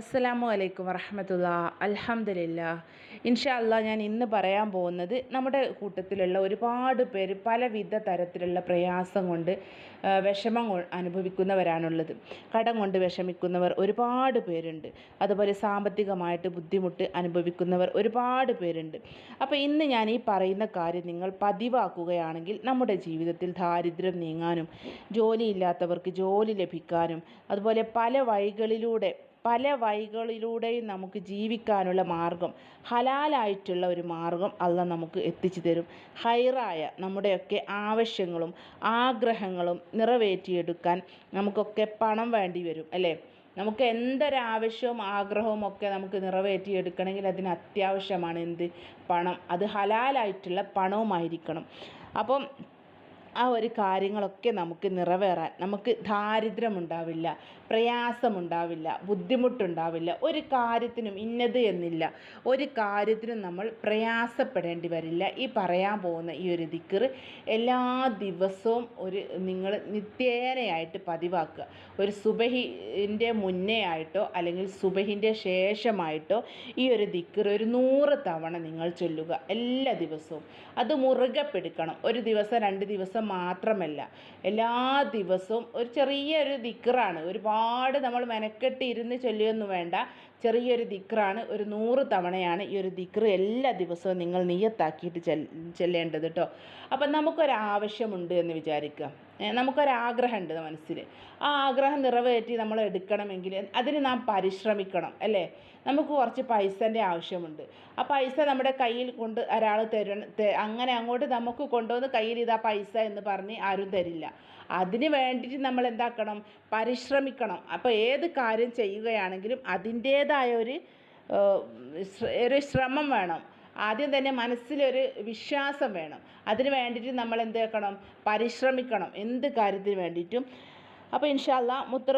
അസ്സലാമു അലൈക്കും വറഹമത്തുള്ള. അലഹമില്ല ഇൻഷാ അല്ലാ ഞാൻ ഇന്ന് പറയാൻ പോകുന്നത് നമ്മുടെ കൂട്ടത്തിലുള്ള ഒരുപാട് പേര് പലവിധ തരത്തിലുള്ള പ്രയാസം കൊണ്ട് വിഷമം അനുഭവിക്കുന്നവരാണുള്ളത്. കടം കൊണ്ട് വിഷമിക്കുന്നവർ ഒരുപാട് പേരുണ്ട്. അതുപോലെ സാമ്പത്തികമായിട്ട് ബുദ്ധിമുട്ട് അനുഭവിക്കുന്നവർ ഒരുപാട് പേരുണ്ട്. അപ്പോൾ ഇന്ന് ഞാൻ ഈ പറയുന്ന കാര്യം നിങ്ങൾ പതിവാക്കുകയാണെങ്കിൽ നമ്മുടെ ജീവിതത്തിൽ ദാരിദ്ര്യം നീങ്ങാനും ജോലിയില്ലാത്തവർക്ക് ജോലി ലഭിക്കാനും അതുപോലെ പല വഴികളിലൂടെ പല വഴികളിലൂടെയും നമുക്ക് ജീവിക്കാനുള്ള മാർഗം ഹലാലായിട്ടുള്ള ഒരു മാർഗം അല്ല നമുക്ക് എത്തിച്ചു തരും. ഹൈറായ നമ്മുടെയൊക്കെ ആവശ്യങ്ങളും ആഗ്രഹങ്ങളും നിറവേറ്റിയെടുക്കാൻ നമുക്കൊക്കെ പണം വേണ്ടി വരും അല്ലേ? നമുക്ക് എന്തൊരാവശ്യവും ആഗ്രഹവും ഒക്കെ നമുക്ക് നിറവേറ്റിയെടുക്കണമെങ്കിൽ അതിന് അത്യാവശ്യമാണ് എന്ത്? പണം. അത് ഹലാലായിട്ടുള്ള പണവുമായിരിക്കണം. അപ്പം ആ ഒരു കാര്യങ്ങളൊക്കെ നമുക്ക് നിറവേറാൻ നമുക്ക് ദാരിദ്ര്യമുണ്ടാവില്ല. പ്രയാസമുണ്ടാവില്ല ബുദ്ധിമുട്ടുണ്ടാവില്ല ഒരു കാര്യത്തിനും ഇന്നത് എന്നില്ല. ഒരു കാര്യത്തിനും നമ്മൾ പ്രയാസപ്പെടേണ്ടി വരില്ല. ഈ പറയാൻ പോകുന്ന ഈ ഒരു ദിക്കർ എല്ലാ ദിവസവും ഒരു നിങ്ങൾ നിത്യേനയായിട്ട് പതിവാക്കുക. ഒരു സുബഹിന്റെ മുന്നേ ആയിട്ടോ അല്ലെങ്കിൽ സുബഹിന്റെ ശേഷമായിട്ടോ ഈ ഒരു ദിക്കർ ഒരു നൂറ് തവണ നിങ്ങൾ ചൊല്ലുക എല്ലാ ദിവസവും. അത് മുറുകെ പിടിക്കണം. ഒരു ദിവസം രണ്ട് ദിവസം മാത്രമല്ല. എല്ലാ ദിവസവും ഒരു ചെറിയൊരു ദിക്കറാണ് ഒരുപാട് നമ്മൾ മെനക്കെട്ട് ഇരുന്ന് ചൊല്ലിയൊന്നും വേണ്ട. ചെറിയൊരു ദിക്റാണ്. ഒരു നൂറ് തവണയാണ് ഈ ഒരു ദിക്റ് എല്ലാ ദിവസവും നിങ്ങൾ നിയത്താക്കിയിട്ട് ചെല്ലേണ്ടത് കേട്ടോ അപ്പം നമുക്കൊരാവശ്യമുണ്ട് എന്ന് വിചാരിക്കുക. നമുക്കൊരാഗ്രഹമുണ്ട് മനസ്സിൽ ആ ആഗ്രഹം നിറവേറ്റി നമ്മൾ എടുക്കണമെങ്കിൽ അതിന് നാം പരിശ്രമിക്കണം അല്ലേ? നമുക്ക് കുറച്ച് പൈസന്റെ ആവശ്യമുണ്ട്. ആ പൈസ നമ്മുടെ കയ്യിൽ കൊണ്ട് ഒരാൾ തരണം അങ്ങനെ അങ്ങോട്ട് നമുക്ക് കൊണ്ടുവന്ന് കയ്യിൽ ഇതാ പൈസ എന്ന് പറഞ്ഞ് ആരും തരില്ല. അതിന് വേണ്ടിയിട്ട് നമ്മൾ എന്താക്കണം? പരിശ്രമിക്കണം. അപ്പോൾ ഏത് കാര്യം ചെയ്യുകയാണെങ്കിലും അതിന്റേതായ ഒരു ഒരു ശ്രമം വേണം. ആദ്യം തന്നെ മനസ്സിലൊരു വിശ്വാസം വേണം. അതിന് വേണ്ടിയിട്ട് നമ്മൾ എന്ത് വെക്കണം? പരിശ്രമിക്കണം. എന്ത് കാര്യത്തിന് വേണ്ടിയിട്ടും. അപ്പോൾ ഇൻഷാല്ല മുത്ത്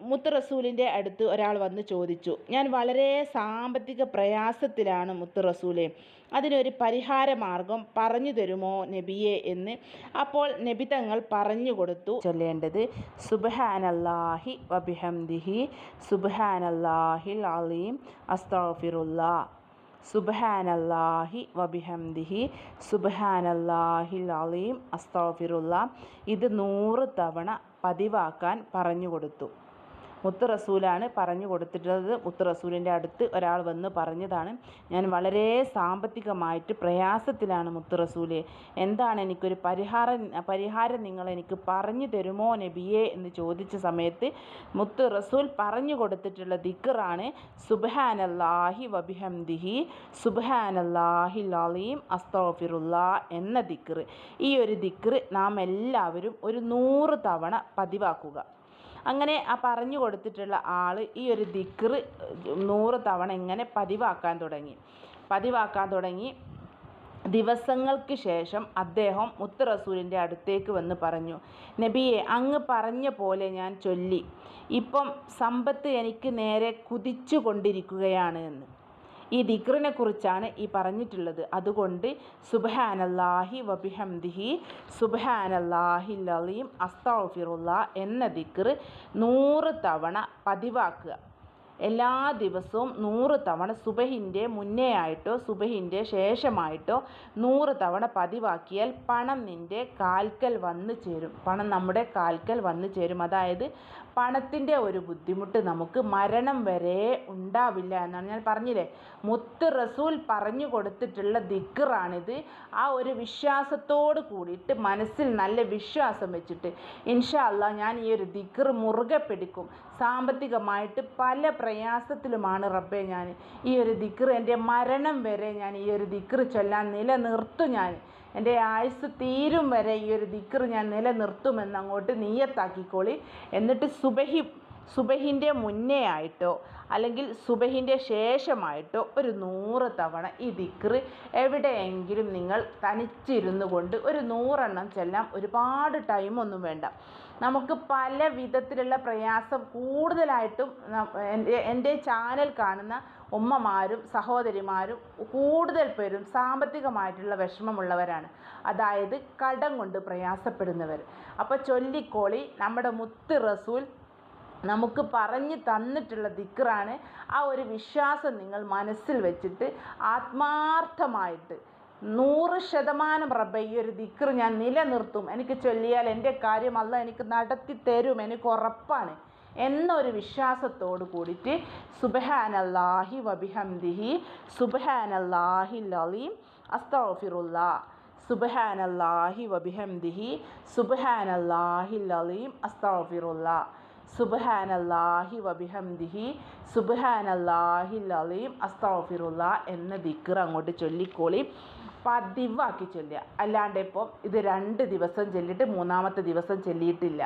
മുത്ത റസൂലിന്റെ അടുത്ത് ഒരാൾ വന്ന് ചോദിച്ചു. ഞാൻ വളരെ സാമ്പത്തിക പ്രയാസത്തിലാണ് മുത്ത റസൂലെ അതിനൊരു പരിഹാര മാർഗം പറഞ്ഞു തരുമോ നബിയെ എന്ന് അപ്പോൾ നബി തങ്ങൾ പറഞ്ഞു കൊടുത്തു. ചൊല്ലേണ്ടത് സുബ്ഹാനല്ലാഹി വബിഹംദിഹി സുബ്ഹാനല്ലാഹിൽ അലീം അസ്തഗ്ഫിറുല്ലാ. സുബ്ഹാനല്ലാഹി വബിഹംദിഹി സുബ്ഹാനല്ലാഹിൽ അലീം അസ്തോഫിറുല്ല ഇത് നൂറ് തവണ പതിവാക്കാൻ പറഞ്ഞു കൊടുത്തു. മുത്ത് റസൂലാണ് പറഞ്ഞു കൊടുത്തിട്ടുള്ളത്. മുത്ത് റസൂലിന്റെ അടുത്ത് ഒരാൾ വന്ന് പറഞ്ഞതാണ് ഞാൻ വളരെ സാമ്പത്തികമായിട്ട് പ്രയാസത്തിലാണ് മുത്ത് റസൂലെ എന്താണ് എനിക്കൊരു പരിഹാരം പരിഹാരം നിങ്ങൾ എനിക്ക് പറഞ്ഞു തരുമോ നബിയെ? എന്ന് ചോദിച്ച സമയത്ത് മുത്ത് റസൂൽ പറഞ്ഞു കൊടുത്തിട്ടുള്ള ദിക്കറാണ് സുബ്ഹാനല്ലാഹി വബിഹംദിഹി സുബാനല്ലാഹി അലീം അസ്തോഫിറുല്ല എന്ന ദിക്കറ് ഈ ഒരു ദിക്കറ് നാം എല്ലാവരും ഒരു നൂറ് തവണ പതിവാക്കുക. അങ്ങനെ ആ പറഞ്ഞു കൊടുത്തിട്ടുള്ള ആൾ ഈ ഒരു ദിക്ർ നൂറ് തവണ ഇങ്ങനെ പതിവാക്കാൻ തുടങ്ങി. പതിവാക്കാൻ തുടങ്ങി. ദിവസങ്ങൾക്ക് ശേഷം അദ്ദേഹം മുത്ത് റസൂലിന്റെ അടുത്തേക്ക് വന്ന് പറഞ്ഞു നബിയെ അങ്ങ് പറഞ്ഞ പോലെ ഞാൻ ചൊല്ലി. ഇപ്പം സമ്പത്ത് എനിക്ക് നേരെ കുതിച്ചു കൊണ്ടിരിക്കുകയാണ് എന്ന്. ഈ ദിക്റിനെ കുറിച്ചാണ് ഈ പറഞ്ഞിട്ടുള്ളത്. അതുകൊണ്ട് സുബ്ഹാനല്ലാഹി വബിഹംദിഹി സുബഹാനല്ലാഹി അലീം അസ്തഗ്ഫിറുല്ല എന്ന ദിക്റ് നൂറ് തവണ പതിവാക്കുക. എല്ലാ ദിവസവും നൂറ് തവണ സുബഹിന്റെ മുന്നേ ആയിട്ടോ സുബഹിന്റെ ശേഷമായിട്ടോ നൂറ് തവണ പതിവാക്കിയാൽ പണം നിന്റെ കാൽക്കൽ വന്നു ചേരും. പണം നമ്മുടെ കാൽക്കൽ വന്നു ചേരും. അതായത് പണത്തിന്റെ ഒരു ബുദ്ധിമുട്ട് നമുക്ക് മരണം വരെ ഉണ്ടാവില്ല എന്നാണ് ഞാൻ പറഞ്ഞില്ലേ? മുത്ത് റസൂൽ പറഞ്ഞു കൊടുത്തിട്ടുള്ള ദിക്കറാണിത് ആ ഒരു വിശ്വാസത്തോട് കൂടിയിട്ട് മനസ്സിൽ നല്ല വിശ്വാസം വെച്ചിട്ട് ഇൻഷാ അല്ല ഞാൻ ഈ ഒരു ദിക്കർ മുറുകെ പിടിക്കും. സാമ്പത്തികമായിട്ട് പല പ്രയാസത്തിലുമാണ് റബ്ബെ ഞാൻ ഈ ഒരു ദിക്കർ എന്റെ മരണം വരെ ഞാൻ ഈ ഒരു ദിക്കർ ചൊല്ലാൻ നിലനിർത്തും ഞാൻ. എന്റെ ആയുസ് തീരും വരെ ഈ ഒരു ദിക്ർ ഞാൻ നിലനിർത്തുമെന്ന് അങ്ങോട്ട് നീയത്താക്കിക്കോളി എന്നിട്ട് സുബഹി സുബഹിന്റെ മുന്നേ ആയിട്ടോ അല്ലെങ്കിൽ സുബഹിന്റെ ശേഷമായിട്ടോ ഒരു നൂറ് തവണ ഈ ദിക്റ് എവിടെയെങ്കിലും നിങ്ങൾ തനിച്ചിരുന്നു കൊണ്ട് ഒരു നൂറെണ്ണം ചെല്ലാം ഒരുപാട് ടൈമൊന്നും വേണ്ട. നമുക്ക് പല വിധത്തിലുള്ള പ്രയാസം കൂടുതലായിട്ടും എന്റെ എന്റെ ചാനൽ കാണുന്ന ഉമ്മമാരും സഹോദരിമാരും കൂടുതൽ പേരും സാമ്പത്തികമായിട്ടുള്ള വിഷമമുള്ളവരാണ്. അതായത് കടം കൊണ്ട് പ്രയാസപ്പെടുന്നവർ അപ്പോൾ ചൊല്ലിക്കോളി നമ്മുടെ മുത്ത് റസൂൽ നമുക്ക് പറഞ്ഞു തന്നിട്ടുള്ള ദിക്റാണ് ആ ഒരു വിശ്വാസം നിങ്ങൾ മനസ്സിൽ വെച്ചിട്ട് ആത്മാർത്ഥമായിട്ട്. നൂറ് ശതമാനം റബ്ബ ഈ ഒരു ദിക്ർ ഞാൻ നിലനിർത്തും. എനിക്ക് ചൊല്ലിയാൽ എന്റെ കാര്യം അല്ല എനിക്ക് നടത്തി തരും എനിക്ക് ഉറപ്പാണ് എന്നൊരു വിശ്വാസത്തോട് കൂടിയിട്ട് സുബഹാനല്ലാഹി വബിഹംദിഹി സുബഹാനല്ലാഹി ലലീം അസ്തഫിറുല്ല സുബഹാനല്ലാഹി വബിഹംദിഹി സുബഹാനല്ലാഹി ലലീം അസ്തഫിറുല്ലാ സുബഹാനല്ലാഹി വബിഹംദിഹി സുബഹാനല്ലാഹി ലലീം അസ്തഫിറുല്ല എന്ന ദിക്ർ അങ്ങോട്ട് ചൊല്ലിക്കോളി പതിവാക്കി ചൊല്ലുക. അല്ലാണ്ട് ഇപ്പോൾ ഇത് രണ്ട് ദിവസം ചൊല്ലിയിട്ട് മൂന്നാമത്തെ ദിവസം ചൊല്ലിയിട്ടില്ല.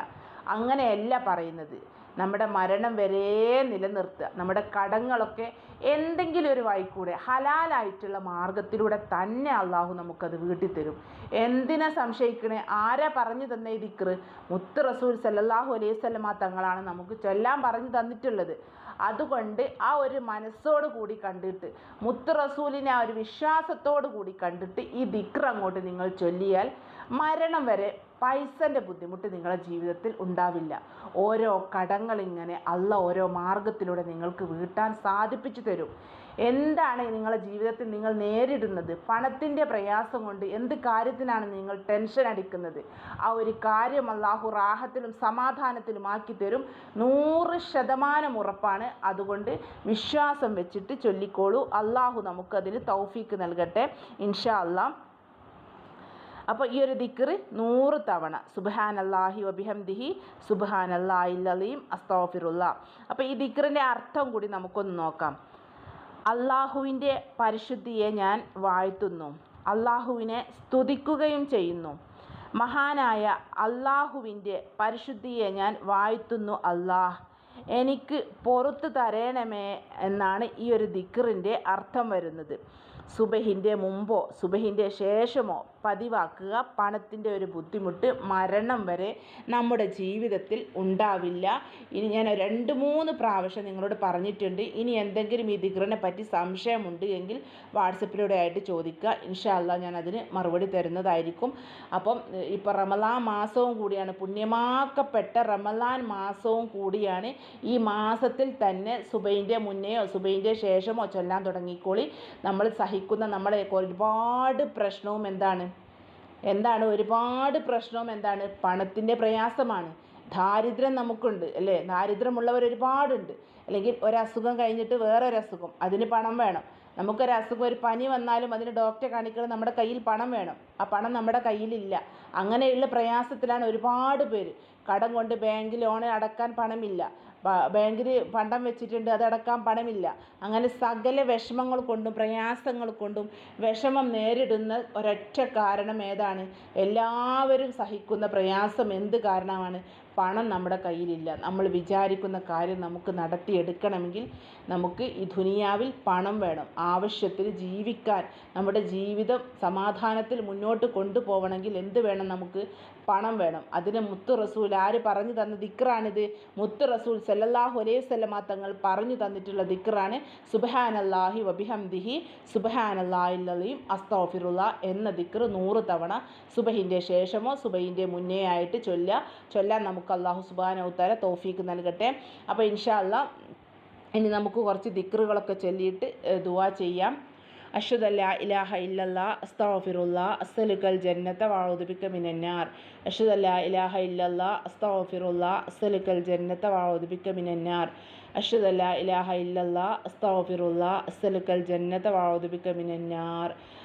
അങ്ങനെയല്ല പറയുന്നത്. നമ്മുടെ മരണം വരെ നിലനിർത്തുക. നമ്മുടെ കടങ്ങളൊക്കെ എന്തെങ്കിലും ഒരു വഴിക്കൂടെ ഹലാലായിട്ടുള്ള മാർഗത്തിലൂടെ തന്നെ അള്ളാഹു നമുക്കത് വീട്ടിൽ തരും എന്തിനാ സംശയിക്കണേ? ആരാ പറഞ്ഞു തന്ന ദിക്റ്? മുത്ത് റസൂൽ സല്ലാഹു അലൈഹി സ്വലമ തങ്ങളാണ് നമുക്ക് ചൊല്ലാൻ പറഞ്ഞു തന്നിട്ടുള്ളത്. അതുകൊണ്ട് ആ ഒരു മനസ്സോട് കൂടി കണ്ടിട്ട് മുത്ത് റസൂലിനെ ആ ഒരു വിശ്വാസത്തോട് കൂടി കണ്ടിട്ട് ഈ ദിക്ർ അങ്ങോട്ട് നിങ്ങൾ ചൊല്ലിയാൽ മരണം വരെ പൈസന്റെ ബുദ്ധിമുട്ട് നിങ്ങളുടെ ജീവിതത്തിൽ ഉണ്ടാവില്ല. ഓരോ കടങ്ങളിങ്ങനെ അല്ല ഓരോ മാർഗത്തിലൂടെ നിങ്ങൾക്ക് വീട്ടാൻ സാധിപ്പിച്ചു തരും. എന്താണ് നിങ്ങളുടെ ജീവിതത്തിൽ നിങ്ങൾ നേരിടുന്നത്? പണത്തിന്റെ പ്രയാസം കൊണ്ട് എന്ത് കാര്യത്തിനാണ് നിങ്ങൾ ടെൻഷൻ അടിക്കുന്നത്? ആ ഒരു കാര്യം അള്ളാഹു റാഹത്തിലും സമാധാനത്തിലും ആക്കി തരും. നൂറ് ശതമാനം ഉറപ്പാണ്. അതുകൊണ്ട് വിശ്വാസം വെച്ചിട്ട് ചൊല്ലിക്കോളൂ. അള്ളാഹു നമുക്കതിന് തൗഫീക്ക് നൽകട്ടെ. ഇൻഷാ അള്ളാഹ് അപ്പോൾ ഈ ഒരു ദിക്റ് നൂറ് തവണ. സുബഹാൻ അള്ളാഹി വബിഹംദിഹി സുബഹാൻ അള്ളാഹില്ലീം അസ്തോഫിറുല്ല അപ്പോൾ ഈ ദിക്റിന്റെ അർത്ഥം കൂടി നമുക്കൊന്ന് നോക്കാം. അള്ളാഹുവിന്റെ പരിശുദ്ധിയെ ഞാൻ വാഴ്ത്തുന്നു. അള്ളാഹുവിനെ സ്തുതിക്കുകയും ചെയ്യുന്നു. മഹാനായ അള്ളാഹുവിന്റെ പരിശുദ്ധിയെ ഞാൻ വാഴ്ത്തുന്നു അള്ളാഹ് എനിക്ക് പുറത്തു തരണമേ എന്നാണ് ഈ ഒരു ദിക്കറിന്റെ അർത്ഥം വരുന്നത്. സുബഹിന്റെ മുമ്പോ സുബഹിന്റെ ശേഷമോ പതിവാക്കുക. പണത്തിന്റെ ഒരു ബുദ്ധിമുട്ട് മരണം വരെ നമ്മുടെ ജീവിതത്തിൽ ഉണ്ടാവില്ല. ഇനി ഞാൻ രണ്ട് മൂന്ന് പ്രാവശ്യം നിങ്ങളോട് പറഞ്ഞിട്ടുണ്ട്. ഇനി എന്തെങ്കിലും ഈ ദിഗ്രനെ പറ്റി സംശയമുണ്ട് എങ്കിൽ വാട്സപ്പിലൂടെ ആയിട്ട് ചോദിക്കുക. ഇൻഷാല്ല ഞാൻ അതിന് മറുപടി തരുന്നതായിരിക്കും. അപ്പം ഇപ്പോൾ റമലാൻ മാസവും കൂടിയാണ്. പുണ്യമാക്കപ്പെട്ട റമലാൻ മാസവും കൂടിയാണ് ഈ മാസത്തിൽ തന്നെ സുബൈന്റെ മുന്നെയോ സുബൈന്റെ ശേഷമോ ചൊല്ലാൻ തുടങ്ങിക്കോളി. നമ്മൾ സഹിക്കുന്ന നമ്മളെ ഒരുപാട് പ്രശ്നവും എന്താണ്? എന്താണ്? ഒരുപാട് പ്രശ്നവും എന്താണ്? പണത്തിന്റെ പ്രയാസമാണ്. ദാരിദ്ര്യം നമുക്കുണ്ട് അല്ലേ? ദാരിദ്ര്യമുള്ളവർ ഒരുപാടുണ്ട്. അല്ലെങ്കിൽ ഒരസുഖം കഴിഞ്ഞിട്ട് വേറൊരു അസുഖം അതിന് പണം വേണം. നമുക്കൊരസുഖം ഒരു പനി വന്നാലും അതിന് ഡോക്ടറെ കാണിക്കണം നമ്മുടെ കയ്യിൽ പണം വേണം. ആ പണം നമ്മുടെ കയ്യിലില്ല. അങ്ങനെയുള്ള പ്രയാസത്തിലാണ് ഒരുപാട് പേര്. കടം കൊണ്ട് ബാങ്ക് ലോൺ അടക്കാൻ പണമില്ല. ബാങ്കിൽ പണ്ടം വെച്ചിട്ടുണ്ട് അതടക്കാൻ പണമില്ല. അങ്ങനെ സകല വിഷമങ്ങൾ കൊണ്ടും പ്രയാസങ്ങൾ കൊണ്ടും വിഷമം നേരിടുന്ന ഒരൊറ്റ കാരണം ഏതാണ്? എല്ലാവരും സഹിക്കുന്ന പ്രയാസം എന്ത് കാരണമാണ്? പണം നമ്മുടെ കയ്യിലില്ല. നമ്മൾ വിചാരിക്കുന്ന കാര്യം നമുക്ക് നടത്തിയെടുക്കണമെങ്കിൽ നമുക്ക് ഈ ദുനിയാവിൽ പണം വേണം. ആവശ്യത്തിന് ജീവിക്കാൻ നമ്മുടെ ജീവിതം സമാധാനത്തിൽ മുന്നോട്ട് കൊണ്ടുപോകണമെങ്കിൽ എന്ത് വേണം നമുക്ക്? പണം വേണം. അതിന് മുത്ത് റസൂൽ ആര് പറഞ്ഞു തന്ന ദിക്റാണിത്? മുത്ത് റസൂൽ സല്ലല്ലാഹു അലൈഹി സ്വലമ തങ്ങൾ പറഞ്ഞു തന്നിട്ടുള്ള ദിക്റാണ് സുബഹാനല്ലാഹി വബിഹംദിഹി സുബഹാനല്ലാഹില്ലീം അസ്തോഫിറുള്ള എന്ന ദിക്ർ നൂറ് തവണ സുബഹിന്റെ ശേഷമോ സുബഹിന്റെ മുന്നേ ആയിട്ട് ചൊല്ലുക ചൊല്ലാൻ നമുക്ക് അള്ളാഹു സുബാനൗത്താര തോഫീക്ക് നൽകട്ടെ. അപ്പോൾ ഇൻഷാ അല്ലാ ഇനി നമുക്ക് കുറച്ച് ദിക്റുകളൊക്കെ ചൊല്ലിയിട്ട് ദുവാ ചെയ്യാം. അഷ്ഹദു ഇലാഹ ഇല്ലല്ലാ അസ്തഗ്ഫിറുല്ലാ അസ്സലുക്കൽ ജന്നത വഅഊദു ബിക മിനന്നാർ അഷ്ഹദു ഇലാഹ ഇല്ലല്ലാ അസ്തഗ്ഫിറുല്ലാ അസ്സലുക്കൽ ജന്നത വഅഊദു ബിക മിനന്നാർ അഷ്ഹദു ഇലാഹ ഇല്ലല്ലാ അസ്തഗ്ഫിറുല്ലാ അസ്സലുക്കൽ ജന്നത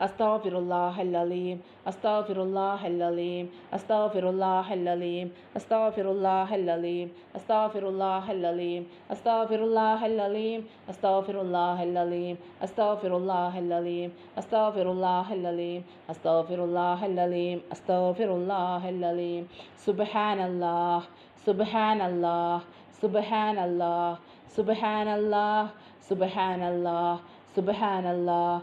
Astaghfirullah al-Alim, Astaghfirullah al-Alim, Astaghfirullah al-Alim, Astaghfirullah al-Alim, Astaghfirullah al-Alim, Astaghfirullah al-Alim, Astaghfirullah al-Alim, Astaghfirullah al-Alim, Astaghfirullah al-Alim, Astaghfirullah al-Alim, Astaghfirullah al-Alim, Subhanallah, Subhanallah, Subhanallah, Subhanallah, Subhanallah, Subhanallah,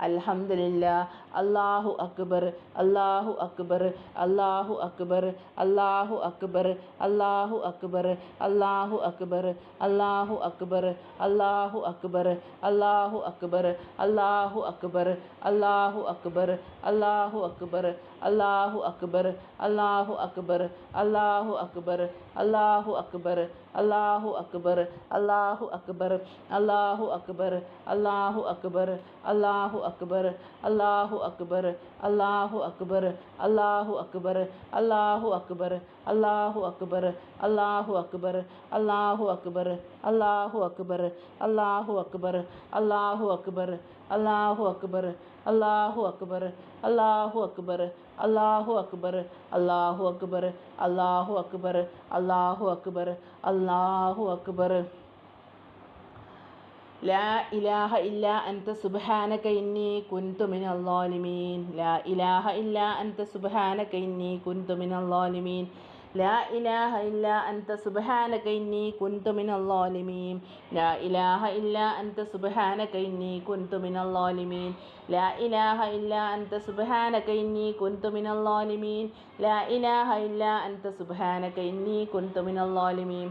Akbar അള്ളാഹു അക്ബർ അല്ലാഹു അക്ബർ അല്ലാഹു അക്ബർ അല്ലാഹു അക്ബർ അല്ലാഹു അക്ബർ അല്ലാഹു അക്ബർ അല്ലാഹു അക്ബർ അല്ലാഹു അക്ബർ അല്ലാഹു അക്ബർ അല്ലാഹു അക്ബർ അല്ലാഹു അക്ബർ അല്ലാഹു അക്ബർ അല്ലാഹു അക്ബർ അല്ലാഹു അക്ബർ അല്ലാഹു അക്ബർ അല്ലാഹു അക്ബർ അല്ലാഹു അക്ബർ അല്ലാഹു അക്ബർ അല്ലാഹു അക്ബർ അല്ലാഹു അക്ബർ അല്ലാഹു അക്ബർ അല്ലാഹു അക്ബർ അല്ലാഹു അക്ബർ അല്ലാഹു അക്ബർ അല്ലാഹു അക്ബർ അല്ലാഹു അക്ബർ അല്ലാഹു അക്ബർ അല്ലാഹു അക്ബർ അല്ലാഹു അക്ബർ അല്ലാഹു അക്ബർ അല്ലാഹു അക്ബർ അല്ലാഹു അക്ബർ അല്ലാഹു അക്ബർ അല്ലാഹു അക്ബർ ലാ ഇലാഹ ഇല്ല അൻത സുബ്ഹാനക ഇന്നി കുൻതു മിനൽ ളാലിമീൻ ലാ ഇലാഹ ഇല്ല അൻത സുബാനക ഇന്നി കുൻതുമിനല്ലോലിമീൻ ലാ ഇലാഹ ഇല്ല അൻത സുബാനക ഇന്നി കുൻതുമിനല്ലോലിമീൻ ലാ ഇലാഹ ഇല്ല അൻത സുബഹാനക ഇന്നി കുൻതുമിനല്ലോലിമീൻ ലാ ഇലാഹ ഇല്ല അൻത സുബഹാനക ഇന്നി കുൻതുമിനല്ലോലിമീൻ ലാ ഇലാഹ ഇല്ല അൻത സുബഹാനക ഇന്നി കുൻതുമിനല്ലോലിമീൻ ലാ ഇലാഹ ഇല്ല അൻത സുബഹാനക ഇന്നി കുൻതുമിനല്ലോലിമീൻ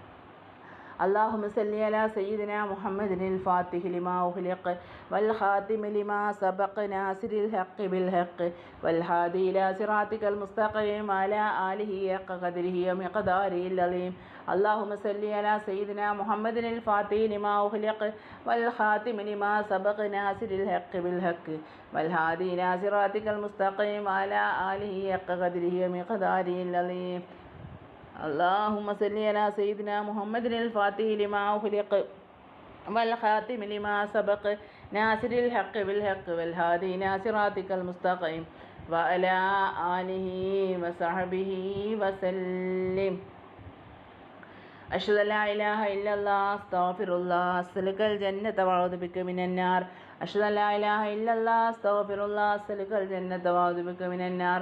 اللهم صل على سيدنا محمد الفاتح لما أغلق والخاتم لما سبق ناصر الحق بالحق والهادي إلى صراطك المستقيم على آله حق قدره ومقداره العظيم اللهم صل على سيدنا محمد الفاتح لما أغلق والخاتم لما سبق ناصر الحق بالحق والهادي إلى صراطك المستقيم على آله حق قدره ومقداره العظيم اللهم صل على سيدنا محمد الفاتح لما أخلق والخاتم لما سبق ناصر الحق بالحق والهادي إلى صراطك المستقيم وعلى آله وصحبه وسلم. أشهد أن لا إله إلا الله أستغفر الله أسألك الجنة وأعوذ بك من النار. أشهد أن لا إله إلا الله أستغفر الله أسألك الجنة وأعوذ بك من النار.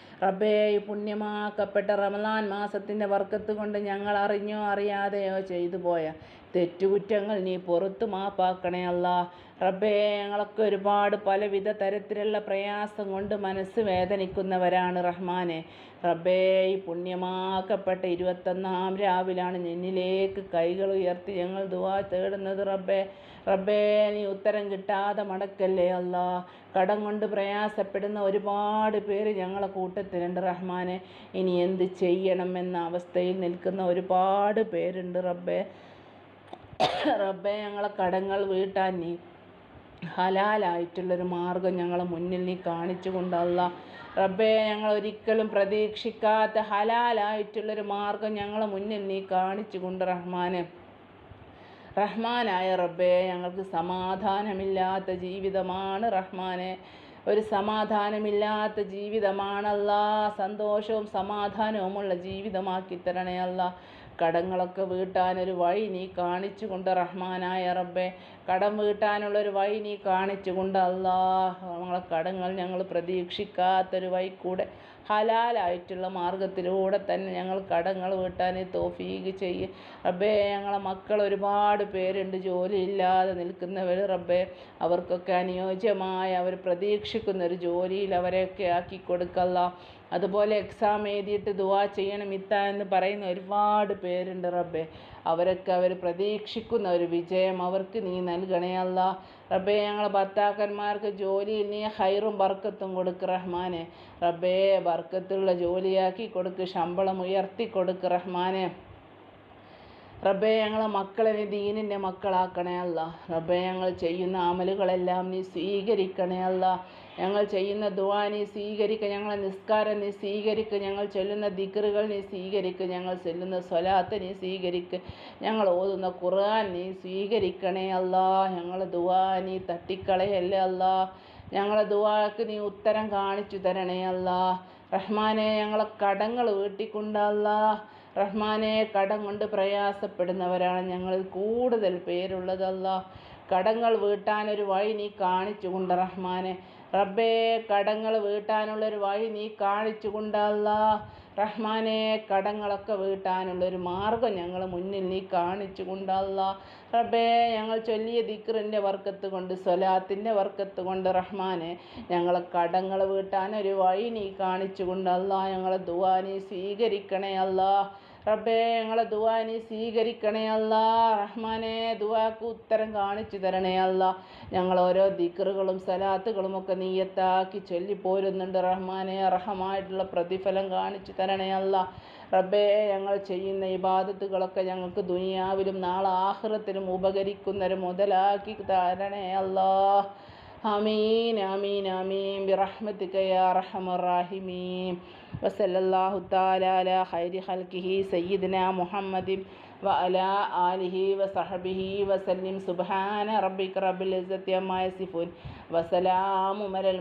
റബ്ബേ പുണ്യമാക്കപ്പെട്ട റമദാൻ മാസത്തിന്റെ വർക്കത്ത് കൊണ്ട് ഞങ്ങൾ അറിഞ്ഞോ അറിയാതെയോ ചെയ്തു പോയ തെറ്റുകുറ്റങ്ങൾ നീ പുറത്തു മാപ്പാക്കണേ അല്ല. റബ്ബേ ഞങ്ങളൊക്കെ ഒരുപാട് പലവിധ തരത്തിലുള്ള പ്രയാസം കൊണ്ട് മനസ്സ് വേദനിക്കുന്നവരാണ് റഹ്മാനെ. റബ്ബേ ഈ പുണ്യമാക്കപ്പെട്ട ഇരുപത്തൊന്നാം രാവിലാണ് നിന്നിലേക്ക് കൈകൾ ഉയർത്തി ഞങ്ങൾ ദുവാ തേടുന്നത് റബ്ബേ. റബ്ബേ നീ ഉത്തരം കിട്ടാതെ മടക്കല്ലേ അല്ല. കടം കൊണ്ട് പ്രയാസപ്പെടുന്ന ഒരുപാട് പേര് ഞങ്ങളെ കൂട്ടത്തിലുണ്ട് റഹ്മാനെ. ഇനി എന്ത് ചെയ്യണം എന്ന അവസ്ഥയിൽ നിൽക്കുന്ന ഒരുപാട് പേരുണ്ട് റബ്ബേ. റബ്ബേ ഞങ്ങളെ കടങ്ങൾ വീട്ടാൻ നീ ഹലാലായിട്ടുള്ളൊരു മാർഗം ഞങ്ങളെ മുന്നിൽ നീ കാണിച്ചു കൊണ്ടല്ല റബ്ബേ ഞങ്ങൾ ഒരിക്കലും പ്രതീക്ഷിക്കാത്ത ഹലാലായിട്ടുള്ളൊരു മാർഗം ഞങ്ങളെ മുന്നിൽ നീ കാണിച്ചു കൊണ്ട് റഹ്മാനെ. റഹ്മാനായ റബ്ബേ ഞങ്ങൾക്ക് സമാധാനമില്ലാത്ത ജീവിതമാണ് റഹ്മാനെ. ഒരു സമാധാനമില്ലാത്ത ജീവിതമാണല്ല. സന്തോഷവും സമാധാനവുമുള്ള ജീവിതമാക്കി തരണേ കടങ്ങളൊക്കെ വീട്ടാനൊരു വഴി നീ കാണിച്ചു കൊണ്ട് റഹ്മാനായ റബ്ബെ. കടം വീട്ടാനുള്ളൊരു വഴി നീ കാണിച്ചു കൊണ്ട് അല്ലാ. ഞങ്ങളെ കടങ്ങൾ ഞങ്ങൾ പ്രതീക്ഷിക്കാത്തൊരു വഴി കൂടെ ഹലാലായിട്ടുള്ള മാർഗത്തിലൂടെ തന്നെ ഞങ്ങൾ കടങ്ങൾ വീട്ടാൻ തോഫീക്ക് ചെയ്യ്. റബ്ബേ ഞങ്ങളെ മക്കൾ ഒരുപാട് പേരുണ്ട്. ജോലിയില്ലാതെ നിൽക്കുന്നവർ റബ്ബേ അവർക്കൊക്കെ അനുയോജ്യമായ അവർ പ്രതീക്ഷിക്കുന്ന ഒരു ജോലിയിൽ അവരെയൊക്കെ ആക്കി കൊടുക്കല്ല. അതുപോലെ എക്സാം എഴുതിയിട്ട് ദുവാ ചെയ്യണം ഇത്ത എന്ന് പറയുന്ന ഒരുപാട് പേരുണ്ട് റബ്ബേ. അവരൊക്കെ അവർ പ്രതീക്ഷിക്കുന്ന ഒരു വിജയം അവർക്ക് നീ നൽകണേ അല്ല. റബ്ബേ ഞങ്ങളെ ഭർത്താക്കന്മാർക്ക് ജോലിയിൽ നീ ഹൈറും ബർക്കത്തും കൊടുക്ക് റഹ്മാനെ. റബ്ബേ ബർക്കത്തുള്ള ജോലിയാക്കി കൊടുക്ക് ശമ്പളം ഉയർത്തി കൊടുക്ക് റഹ്മാനെ. റബ്ബേ ഞങ്ങളെ മക്കളെ നീ ദീനിന്റെ മക്കളാക്കണേ അല്ല. റബ്ബേ ഞങ്ങൾ ചെയ്യുന്ന അമലുകളെല്ലാം നീ സ്വീകരിക്കണേ അല്ല. ഞങ്ങൾ ചെയ്യുന്ന ദുആ നീ സ്വീകരിക്കുക ഞങ്ങളെ നിസ്കാരം നീ സ്വീകരിക്കുക ഞങ്ങൾ ചൊല്ലുന്ന ദിക്റുകൾ നീ സ്വീകരിക്കുക ഞങ്ങൾ ചൊല്ലുന്ന സ്വലാത്ത് നീ സ്വീകരിക്കുക ഞങ്ങൾ ഓതുന്ന ഖുർആൻ നീ സ്വീകരിക്കണേ അല്ലാ ഞങ്ങളെ ദുആ നീ തട്ടിക്കളയല്ലേ അല്ലാ ഞങ്ങളെ ദുആക്ക് നീ ഉത്തരം കാണിച്ചു തരണേ അല്ലാ റഹ്മാനെ ഞങ്ങളെ കടങ്ങൾ വീട്ടിക്കൊണ്ടല്ല റഹ്മാനെ കടം കൊണ്ട് പ്രയാസപ്പെടുന്നവരാണ് ഞങ്ങളിൽ കൂടുതൽ പേരുള്ളതല്ല കടങ്ങൾ വീട്ടാനൊരു വഴി നീ കാണിച്ചുകൊണ്ട് റഹ്മാനെ റബ്ബേ കടങ്ങൾ വീട്ടാനുള്ളൊരു വഴി നീ കാണിച്ചു കൊണ്ടല്ല. റഹ്മാനെ കടങ്ങളൊക്കെ വീട്ടാനുള്ളൊരു മാർഗം ഞങ്ങൾ മുന്നിൽ നീ കാണിച്ചു കൊണ്ടല്ല. റബ്ബേ ഞങ്ങൾ ചൊല്ലിയ ദിക്റിന്റെ വർക്കത്ത് കൊണ്ട് സ്വലാത്തിന്റെ വർക്കത്ത് കൊണ്ട് റഹ്മാനെ ഞങ്ങൾ കടങ്ങൾ വീട്ടാനൊരു വഴി നീ കാണിച്ചു കൊണ്ടല്ല. ഞങ്ങളെ ദുവാ നീ സ്വീകരിക്കണേ അല്ലാ. റബ്ബേ ഞങ്ങളെ ദുആ നീ സ്വീകരിക്കണേ അല്ല. റഹ്മാനെ ദുആക്ക് ഉത്തരം കാണിച്ചു തരണേ അല്ല. ഞങ്ങൾ ഓരോ ദിക്റുകളും സലാത്തുകളും ഒക്കെ നീയത്താക്കി ചൊല്ലിപ്പോരുന്നുണ്ട് റഹ്മാനെ. അർഹമായിട്ടുള്ള പ്രതിഫലം കാണിച്ചു തരണേ അല്ല. റബ്ബേ ഞങ്ങൾ ചെയ്യുന്ന ഇബാദത്തുകളൊക്കെ ഞങ്ങൾക്ക് ദുനിയാവിലും നാളെ ആഹ്റത്തിലും ഉപകരിക്കുന്നൊരു മുതലാക്കി തരണേ അല്ലാ. ആമീൻ ആമീൻ ആമീൻ. ബിറഹ്മത്തിക യാ വസല്ലാഹു താലാല ഹൈരി ഹൽക്കിഹി സയ്യിദ്ന മുഹമ്മദിം വഅല ആലിഹി വസഹബിഹി വസല്ലിം. സുബ്ഹാന റബ്ബിക റബ്ബിൽ ഇസ്സത്തി അമ്മായ സിഫൂൻ വസലാമു മലൽ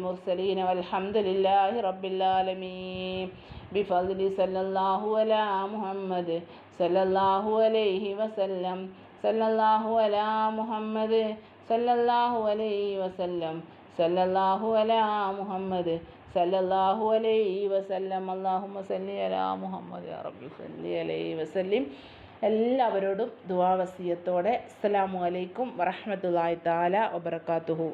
വൽഹംദുലില്ലാഹി റബ്ബിൽ ആലമീൻ. ബിഫദ്ലി സല്ലല്ലാഹു അലാ മുഹമ്മദ് സല്ലല്ലാഹു അലൈഹി വസല്ലം. സല്ലല്ലാഹു അലാ മുഹമ്മദ് സല്ലല്ലാഹു അലൈഹി വസല്ലം. സല്ലല്ലാഹു അലാ മുഹമ്മദ് സല്ലല്ലാഹു അലൈ വസല്ലം. അള്ളാഹുമ്മ സല്ലി അലാ മുഹമ്മദ് അറബി സല്ലി അലൈ വസല്ലിം. എല്ലാവരോടും ദുവാവസീയത്തോടെ അസ്സലാമു അലൈക്കും വറഹമത്തല്ലാഹി താല വബർക്കാത്തുഹു